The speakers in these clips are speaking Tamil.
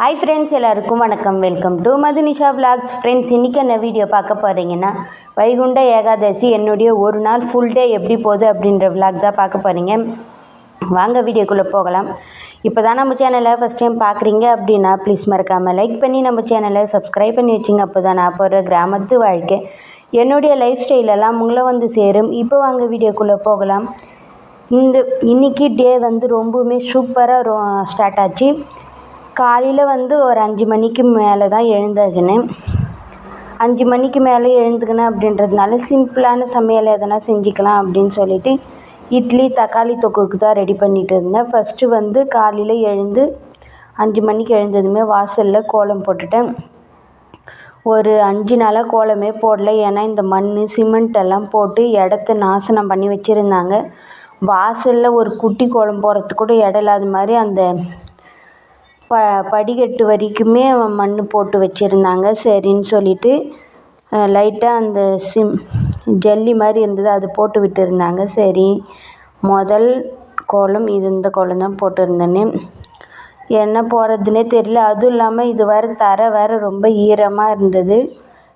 ஹாய் ஃப்ரெண்ட்ஸ் எல்லாருக்கும் வணக்கம். Welcome to Madhunisha vlogs friends இன்றைக்கி என்ன வீடியோ பார்க்க போகிறீங்கன்னா வைகுண்ட ஏகாதசி என்னுடைய ஒரு நாள் ஃபுல் டே எப்படி போகுது அப்படின்ற விலாக் தான் பார்க்க போகிறீங்க வாங்க வீடியோக்குள்ளே போகலாம். இப்போ தான் நம்ம சேனலை ஃபஸ்ட் டைம் பார்க்குறீங்க அப்படின்னா ப்ளீஸ் மறக்காமல் லைக் பண்ணி நம்ம சேனலை சப்ஸ்கிரைப் பண்ணி வச்சிங்க. அப்போ தான் நான் போகிற கிராமத்து வாழ்க்கை என்னுடைய லைஃப் ஸ்டைலெல்லாம் உங்களை வந்து சேரும். இப்போ வாங்க வீடியோக்குள்ளே போகலாம். இந்த இன்னைக்கு டே வந்து ரொம்பவுமே சூப்பராக ரொ ஸ்டார்ட் ஆச்சு. காலையில் வந்து ஒரு அஞ்சு மணிக்கு மேலே தான் எழுந்ததுனேன். அஞ்சு மணிக்கு மேலே எழுந்துக்கினேன் அப்படின்றதுனால சிம்பிளான சமையல் எதனா செஞ்சுக்கலாம் அப்படின்னு சொல்லிட்டு இட்லி தக்காளி தொக்குக்கு தான் ரெடி பண்ணிட்டு இருந்தேன். ஃபஸ்ட்டு வந்து காலையில் எழுந்து அஞ்சு மணிக்கு எழுந்ததுமே வாசலில் கோலம் போட்டுட்டேன். ஒரு அஞ்சு நாளாக கோலமே போடல. ஏன்னா இந்த மண் சிமெண்ட் எல்லாம் போட்டு இடத்த நாசனம் பண்ணி வச்சுருந்தாங்க. வாசலில் ஒரு குட்டி கோலம் போடுறதுக்கு கூட இடம் இல்லாத மாதிரி அந்த ப படிக்கட்டு வரைக்குமே மண் போட்டு வச்சுருந்தாங்க. சரின்னு சொல்லிட்டு லைட்டாக அந்த சிம் ஜல்லி மாதிரி இருந்தது அது போட்டு விட்டுருந்தாங்க. சரி முதல் கோலம் இது இந்த கோலம் தான் போட்டுருந்தேன்னு என்ன போடுறதுனே தெரியல. அதுவும் இல்லாமல் இது வேறு தரை வேறு ரொம்ப ஈரமாக இருந்தது.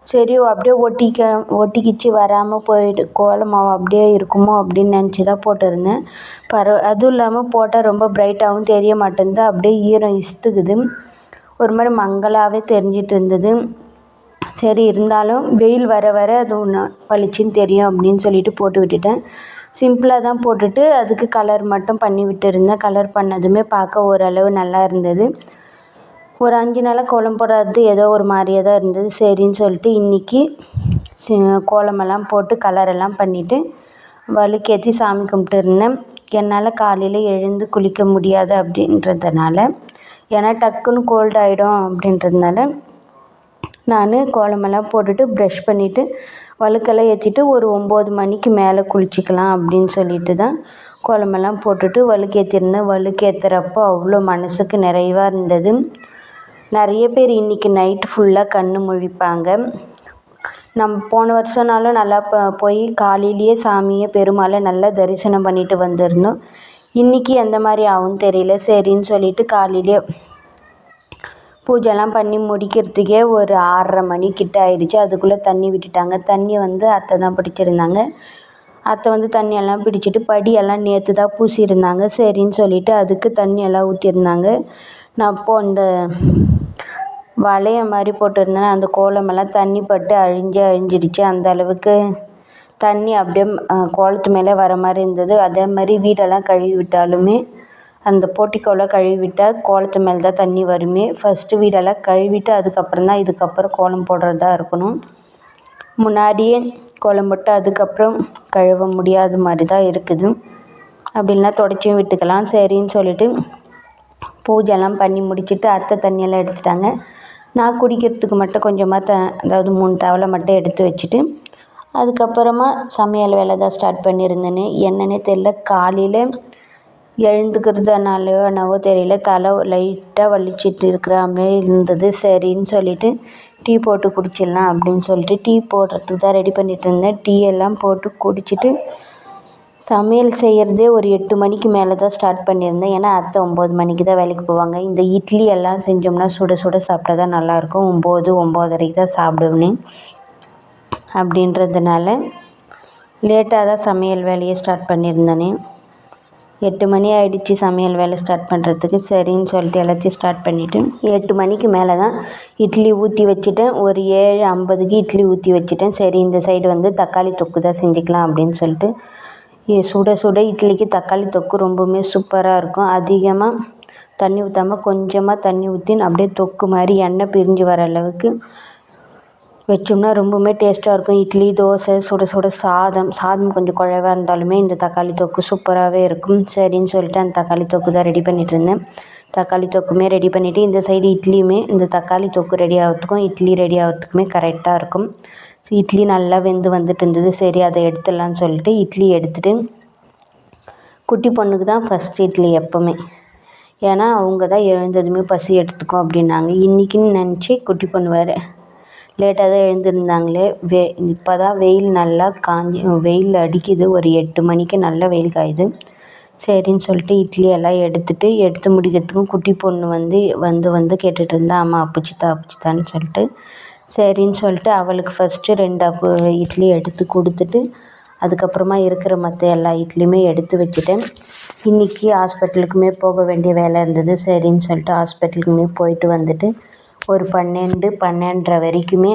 சரி அப்படியே ஒட்டிக்க ஒட்டிக்கிச்சு வராமல் போயிட்டு கோலமாவு அப்படியே இருக்குமோ அப்படின்னு நினச்சி தான் போட்டிருந்தேன். பரவ அதுவும் இல்லாமல் போட்டால் ரொம்ப பிரைட்டாகவும் தெரிய மாட்டேங்குது அப்படியே ஈரம் இஷ்டுக்குது ஒரு மாதிரி மங்கலாகவே தெரிஞ்சிட்டு இருந்தது. சரி இருந்தாலும் வெயில் வர வர அது ஒன்று பளிச்சுன்னு தெரியும் அப்படின்னு சொல்லிட்டு போட்டு விட்டுட்டேன். சிம்பிளாக தான் போட்டுட்டு அதுக்கு கலர் மட்டும் பண்ணி விட்டுருந்தேன். கலர் பண்ணதுமே பார்க்க ஓரளவு நல்லா இருந்தது. ஒரு அஞ்சு நாளாக கோலம் போடாதது ஏதோ ஒரு மாதிரியே தான் இருந்தது. சரின்னு சொல்லிட்டு இன்றைக்கி சி கோலமெல்லாம் போட்டு கலரெல்லாம் பண்ணிவிட்டு வழுக்கேற்றி சாமி கும்பிட்டுருந்தேன் என்னால் காலையில் எழுந்து குளிக்க முடியாது அப்படின்றதுனால ஏன்னா டக்குன்னு கோல்ட் ஆகிடும் அப்படின்றதுனால நான் கோலமெல்லாம் போட்டுட்டு ப்ரஷ் பண்ணிவிட்டு வழுக்கெல்லாம் ஏற்றிட்டு ஒரு ஒம்பது மணிக்கு மேலே குளிச்சிக்கலாம் அப்படின்னு சொல்லிட்டு தான் கோலமெல்லாம் போட்டுட்டு வழுக்கேற்றிருந்தேன் வழுக்கேற்றுறப்போ அவ்வளோ மனசுக்கு நிறைவாக இருந்தது. நிறைய பேர் இன்றைக்கி நைட்டு ஃபுல்லாக கண் முழிப்பாங்க. நம்ம போன வருஷம்னாலும் நல்லா ப போய் காலையிலேயே சாமியை பெருமாளை நல்லா தரிசனம் பண்ணிட்டு வந்திருந்தோம். இன்றைக்கி எந்த மாதிரி ஆகும்னு தெரியல. சரின்னு சொல்லிட்டு காலையிலே பூஜைலாம் பண்ணி முடிக்கிறதுக்கே ஒரு ஆறரை மணி கிட்ட ஆயிடுச்சு. அதுக்குள்ளே தண்ணி விட்டுட்டாங்க. தண்ணி வந்து அத்தை தான் பிடிச்சிருந்தாங்க. அத்தை வந்து தண்ணியெல்லாம் பிடிச்சிட்டு படியெல்லாம் நேற்று தான் பூசியிருந்தாங்க. சரின்னு சொல்லிட்டு அதுக்கு தண்ணியெல்லாம் ஊற்றிருந்தாங்க நான் அப்போது அந்த வளையம் மாதிரி போட்டிருந்தேன். அந்த கோலமெல்லாம் தண்ணி பட்டு அழிஞ்சு அழிஞ்சிடுச்சு. அந்த அளவுக்கு தண்ணி அப்படியே கோலத்து மேலே வர மாதிரி இருந்தது. அதே மாதிரி வீடெல்லாம் கழுவி விட்டாலுமே அந்த போர்ட்டிக்கோவில் கழுவி விட்டால் கோலத்து மேலே தான் தண்ணி வருமே. ஃபஸ்ட்டு வீடெல்லாம் கழுவிட்டு அதுக்கப்புறம் தான் இதுக்கப்புறம் கோலம் போடுறதா இருக்கணும். முன்னாடியே கோலம் போட்டு அதுக்கப்புறம் கழுவ முடியாத மாதிரி தான் இருக்குது. அப்படி இல்லைன்னா தொடச்சியும் விட்டுக்கலாம். சரின்னு சொல்லிட்டு பூஜைலாம் பண்ணி முடிச்சுட்டு அத்தை தண்ணியெல்லாம் எடுத்துட்டாங்க. நான் குடிக்கிறதுக்கு மட்டும் கொஞ்சமாக த அதாவது மூணு தவளை மட்டும் எடுத்து வச்சுட்டு அதுக்கப்புறமா சமையல் வேலை தான் ஸ்டார்ட் பண்ணியிருந்தேன்னு என்னன்னே தெரியல. காலையில் எழுந்துக்கிறதுனாலையோ என்னவோ தெரியல. தலை லைட்டாக வலிச்சிட்டு இருக்கிற மாதிரி இருந்தது. சரின்னு சொல்லிட்டு டீ போட்டு குடிச்சிடலாம் அப்படின்னு சொல்லிட்டு டீ போடுறதுக்கு தான் ரெடி பண்ணிகிட்டு இருந்தேன். டீ எல்லாம் போட்டு குடிச்சிட்டு சமையல் செய்கிறதே ஒரு எட்டு மணிக்கு மேலே தான் ஸ்டார்ட் பண்ணியிருந்தேன். ஏன்னா அத்தை ஒம்பது மணிக்கு தான் வேலைக்கு போவாங்க. இந்த இட்லி எல்லாம் செஞ்சோம்னா சுட சுட சாப்பிட்டா தான் நல்லாயிருக்கும். ஒம்பது ஒம்பதரைக்கு தான் சாப்பிடுவேன் அப்படின்றதுனால லேட்டாக தான் சமையல் வேலையை ஸ்டார்ட் பண்ணியிருந்தேனே. எட்டு மணி ஆகிடுச்சி சமையல் வேலை ஸ்டார்ட் பண்ணுறதுக்கு சரின்னு சொல்லிட்டு எல்லாத்தையும் ஸ்டார்ட் பண்ணிவிட்டு எட்டு மணிக்கு மேலே தான் இட்லி ஊற்றி வச்சுட்டேன். ஒரு ஏழு ஐம்பதுக்கு இட்லி ஊற்றி வச்சுட்டேன். சரி இந்த சைடு வந்து தக்காளி தொக்கு தான் செஞ்சுக்கலாம் அப்படின்னு சொல்லிட்டு சுட சுட இட்லிக்கு தக்காளி தொக்கு ரொம்பவுமே சூப்பராக இருக்கும். அதிகமாக தண்ணி ஊற்றாமல் கொஞ்சமாக தண்ணி ஊற்றி அப்படியே தொக்கு மாதிரி எண்ணெய் பிரிஞ்சு வர அளவுக்கு வச்சோம்னா ரொம்பவுமே டேஸ்ட்டாக இருக்கும். இட்லி தோசை சுட சுட சாதம் சாதம் கொஞ்சம் குழவாக இருந்தாலுமே இந்த தக்காளி தொக்கு சூப்பராகவே இருக்கும். சரின்னு சொல்லிட்டு அந்த தக்காளி தொக்கு தான் ரெடி பண்ணிகிட்டு இருந்தேன். தக்காளி தொக்குமே ரெடி பண்ணிவிட்டு இந்த சைடு இட்லியுமே இந்த தக்காளி தொக்கு ரெடி ஆகிறதுக்கும் இட்லி ரெடி ஆகிறதுக்குமே கரெக்டாக இருக்கும். ஸோ இட்லி நல்லா வெந்து வந்துட்டு இருந்தது. சரி அதை எடுத்துடலான்னு சொல்லிட்டு இட்லி எடுத்துகிட்டு குட்டி பொண்ணுக்கு தான் ஃபஸ்ட் இட்லி எப்போவுமே. ஏன்னா அவங்க தான் எழுந்ததுமே பசி எடுத்துக்கும் அப்படின்னாங்க. இன்றைக்கின்னு நினச்சி குட்டி பொண்ணு வேறு லேட்டாக தான் எழுந்திருந்தாங்களே. வெ இப்போ தான் வெயில் நல்லா காஞ்சி வெயில் அடிக்குது. ஒரு எட்டு மணிக்கு நல்லா வெயில் காயுது. சரின்னு சொல்லிட்டு இட்லி எல்லாம் எடுத்துகிட்டு எடுத்து முடிக்கிறதுக்கும் குட்டி பொண்ணு வந்து வந்து வந்து கேட்டுகிட்டு இருந்தா அம்மா அப்புச்சித்தா அப்புச்சித்தான்னு சொல்லிட்டு. சரின்னு சொல்லிட்டு அவளுக்கு ஃபஸ்ட்டு ரெண்டு அப்பு இட்லி எடுத்து கொடுத்துட்டு அதுக்கப்புறமா இருக்கிற மற்ற எல்லா இட்லியுமே எடுத்து வச்சுட்டேன் இன்றைக்கி ஹாஸ்பிட்டலுக்குமே போக வேண்டிய வேலை இருந்தது. சரின்னு சொல்லிட்டு ஹாஸ்பிட்டலுக்குமே போயிட்டு வந்துட்டு ஒரு பன்னெண்டு பன்னெண்டரை வரைக்குமே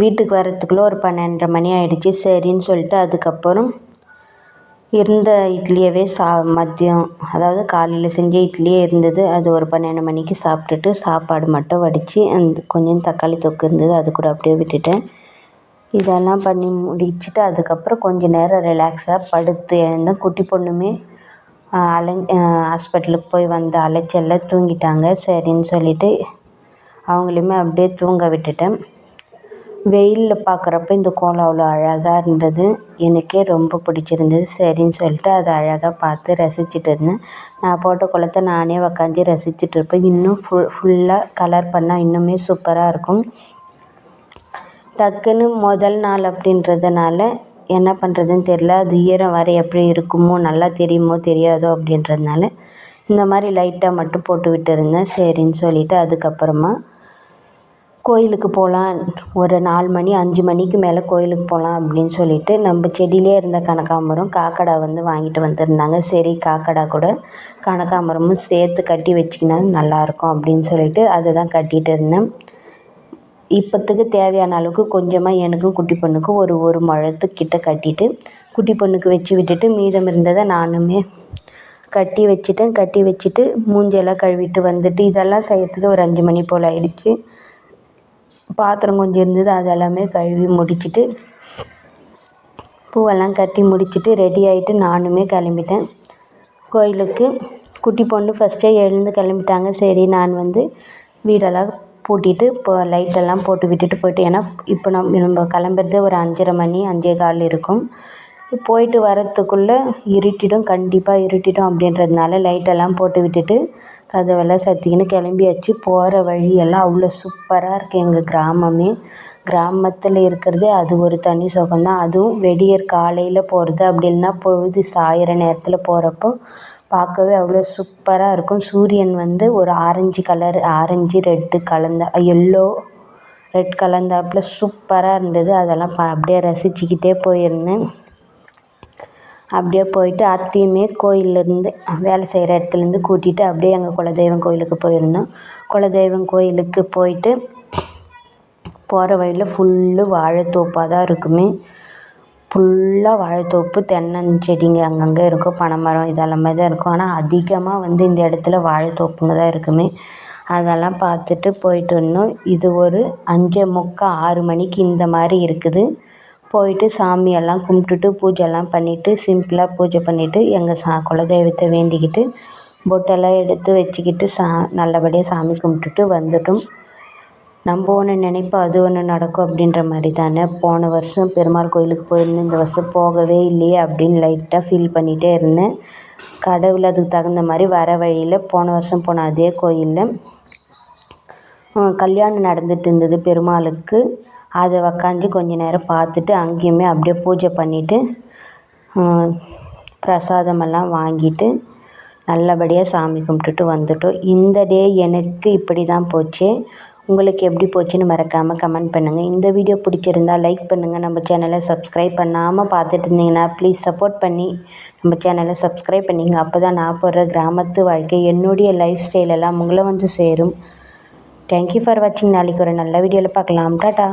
வீட்டுக்கு வரத்துக்குள்ளே ஒரு பன்னெண்டரை மணி ஆகிடுச்சி சரின்னு சொல்லிட்டு அதுக்கப்புறம் இருந்த இட்லியவே சா மதியம் அதாவது காலையில் செஞ்ச இட்லியே இருந்தது. அது ஒரு பன்னெண்டு மணிக்கு சாப்பிட்டுட்டு சாப்பாடு மட்டும் வடித்து அந்த கொஞ்சம் தக்காளி தொக்கு இருந்தது அது கூட அப்படியே விட்டுட்டேன். இதெல்லாம் பண்ணி முடிச்சுட்டு அதுக்கப்புறம் கொஞ்சம் நேரம் ரிலாக்ஸாக படுத்து எழுந்தேன். குட்டி பொண்ணுமே அலை ஹாஸ்பிட்டலுக்கு போய் வந்த அலைச்சலில் தூங்கிட்டாங்க. சரின்னு சொல்லிவிட்டு அவங்களையுமே அப்படியே தூங்க விட்டுட்டேன். வெயிலில் பார்க்குறப்ப இந்த கோலம் அவ்வளோ அழகாக இருந்தது. எனக்கே ரொம்ப பிடிச்சிருந்தது. சரின்னு சொல்லிட்டு அதை அழகாக பார்த்து ரசிச்சுட்டு இருந்தேன். நான் போட்ட கோலத்தை நானே உக்காந்து ரசிச்சுட்டு இருப்பேன். இன்னும் ஃபுல் ஃபுல்லாக கலர் பண்ணால் இன்னுமே சூப்பராக இருக்கும். டக்குன்னு முதல் நாள் அப்படின்றதுனால என்ன பண்ணுறதுன்னு தெரில அது ஈரம் வர எப்படி இருக்குமோ நல்லா தெரியுமோ தெரியாதோ அப்படின்றதுனால இந்த மாதிரி லைட்டாக மட்டும் போட்டு விட்டுருந்தேன் சரின்னு சொல்லிவிட்டு அதுக்கப்புறமா கோயிலுக்கு போகலாம். ஒரு நாலு மணி அஞ்சு மணிக்கு மேலே கோயிலுக்கு போகலாம் அப்படின்னு சொல்லிட்டு நம்ம செடியிலே இருந்த கனகாம்பரம் காக்கடா வந்து வாங்கிட்டு வந்திருந்தாங்க. சரி காக்கடா கூட கனகாம்பரமும் சேர்த்து கட்டி வச்சிக்கினா நல்லாயிருக்கும் அப்படின்னு சொல்லிட்டு அதை தான் கட்டிகிட்டு இருந்தேன். இப்போத்துக்கு தேவையான அளவுக்கு கொஞ்சமாக எனக்கும் குட்டி பொண்ணுக்கும் ஒரு ஒரு முழத்துக்கிட்ட கட்டிட்டு குட்டி பொண்ணுக்கு வச்சு விட்டுட்டு மீதம் இருந்ததை நானுமே கட்டி வச்சுட்டேன். கட்டி வச்சுட்டு மூஞ்செல்லாம் கழுவிட்டு வந்துட்டு இதெல்லாம் செய்கிறதுக்கு ஒரு அஞ்சு மணி போல் ஆகிடுச்சி பாத்திரம் கொஞ்சம் இருந்தது அதெல்லாமே கழுவி முடிச்சுட்டு பூவெல்லாம் கட்டி முடிச்சுட்டு ரெடி ஆகிட்டு நானுமே கிளம்பிட்டேன். கோயிலுக்கு குட்டி பொண்ணு ஃபஸ்ட்டே எழுந்து கிளம்பிட்டாங்க. சரி நான் வந்து வீடெல்லாம் பூட்டிட்டு இப்போ லைட்டெல்லாம் போட்டு விட்டுட்டு போயிட்டு ஏன்னா இப்போ நம்ம நம்ம கிளம்புறது ஒரு அஞ்சரை மணி அஞ்சே கால் இருக்கும். போயிட்டு வரத்துக்குள்ளே இருட்டிடும் கண்டிப்பாக இருட்டிடும் அப்படின்றதுனால லைட்டெல்லாம் போட்டு விட்டுட்டு கதவெல்லாம் சத்திக்கின்னு கிளம்பியாச்சு. போகிற வழியெல்லாம் அவ்வளோ சூப்பராக இருக்குது எங்கள் கிராமமே. கிராமத்தில் இருக்கிறது அது ஒரு தனி சுகம்தான். அதுவும் வெடியற் காலையில் போகிறது அப்படி இல்லைன்னா பொழுது சாயிற நேரத்தில் போகிறப்போ பார்க்கவே அவ்வளோ சூப்பராக இருக்கும். சூரியன் வந்து ஒரு ஆரஞ்சு கலர் ஆரஞ்சு ரெட்டு கலந்த எல்லோ ரெட் கலந்தாப்புல சூப்பராக இருந்தது. அதெல்லாம் பா அப்படியே ரசிச்சுக்கிட்டே போயிருந்தேன். அப்படியே போயிட்டு அத்தையுமே கோயிலேருந்து வேலை செய்கிற இடத்துலேருந்து கூட்டிகிட்டு அப்படியே எங்கள் குலதெய்வம் கோயிலுக்கு போயிருந்தோம். குலதெய்வம் கோயிலுக்கு போயிட்டு போகிற வழியில் ஃபுல்லு வாழைத்தோப்பாக தான் இருக்குமே. ஃபுல்லாக வாழைத்தோப்பு தென்னஞ்செடிங்க அங்கங்கே இருக்கும் பனைமரம் இதெல்லாமே தான் இருக்கும். ஆனால் அதிகமாக வந்து இந்த இடத்துல வாழைத்தோப்புங்க தான் இருக்குமே. அதெல்லாம் பார்த்துட்டு போயிட்டு வந்தோம். இது ஒரு அஞ்சே முக்கால் ஆறு மணிக்கு இந்த மாதிரி இருக்குது. போயிட்டு சாமியெல்லாம் கும்பிட்டுட்டு பூஜைலாம் பண்ணிவிட்டு சிம்பிளாக பூஜை பண்ணிவிட்டு எங்கள் சா குலதெய்வத்தை வேண்டிக்கிட்டு பொட்டெல்லாம் எடுத்து வச்சுக்கிட்டு சா நல்லபடியாக சாமி கும்பிட்டுட்டு வந்துட்டோம். நம்ம ஒன்று நினைப்போம் அது ஒன்று நடக்கும் அப்படின்ற மாதிரி தானே. போன வருஷம் பெருமாள் கோயிலுக்கு போயிருந்தேன். இந்த வருஷம் போகவே இல்லையே அப்படின்னு லைட்டாக ஃபீல் பண்ணிகிட்டே இருந்தேன். கடவுள் அதுக்கு தகுந்த மாதிரி வர வழியில் போன வருஷம் போன அதே கோயிலில் கல்யாணம் நடந்துட்டு இருந்தது பெருமாளுக்கு. அதை உக்காந்து கொஞ்ச நேரம் பார்த்துட்டு அங்கேயுமே அப்படியே பூஜை பண்ணிவிட்டு பிரசாதமெல்லாம் வாங்கிட்டு நல்லபடியாக சாமி கும்பிட்டுட்டு வந்துட்டோம். இந்த டே எனக்கு இப்படி தான் போச்சு. உங்களுக்கு எப்படி போச்சுன்னு மறக்காமல் கமெண்ட் பண்ணுங்கள் இந்த வீடியோ பிடிச்சிருந்தா லைக் பண்ணுங்கள் நம்ம சேனலை சப்ஸ்கிரைப் பண்ணாமல் பார்த்துட்டு இருந்தீங்கன்னா ப்ளீஸ் சப்போர்ட் பண்ணி நம்ம சேனலை சப்ஸ்கிரைப் பண்ணிங்க. அப்போ தான் நான் போடுற கிராமத்து வாழ்க்கை என்னுடைய லைஃப் ஸ்டைலெல்லாம் உங்களை வந்து சேரும். தேங்க்யூ ஃபார் வாட்சிங் நாளைக்கு ஒரு நல்ல வீடியோவில் பார்க்கலாம். டாட்டா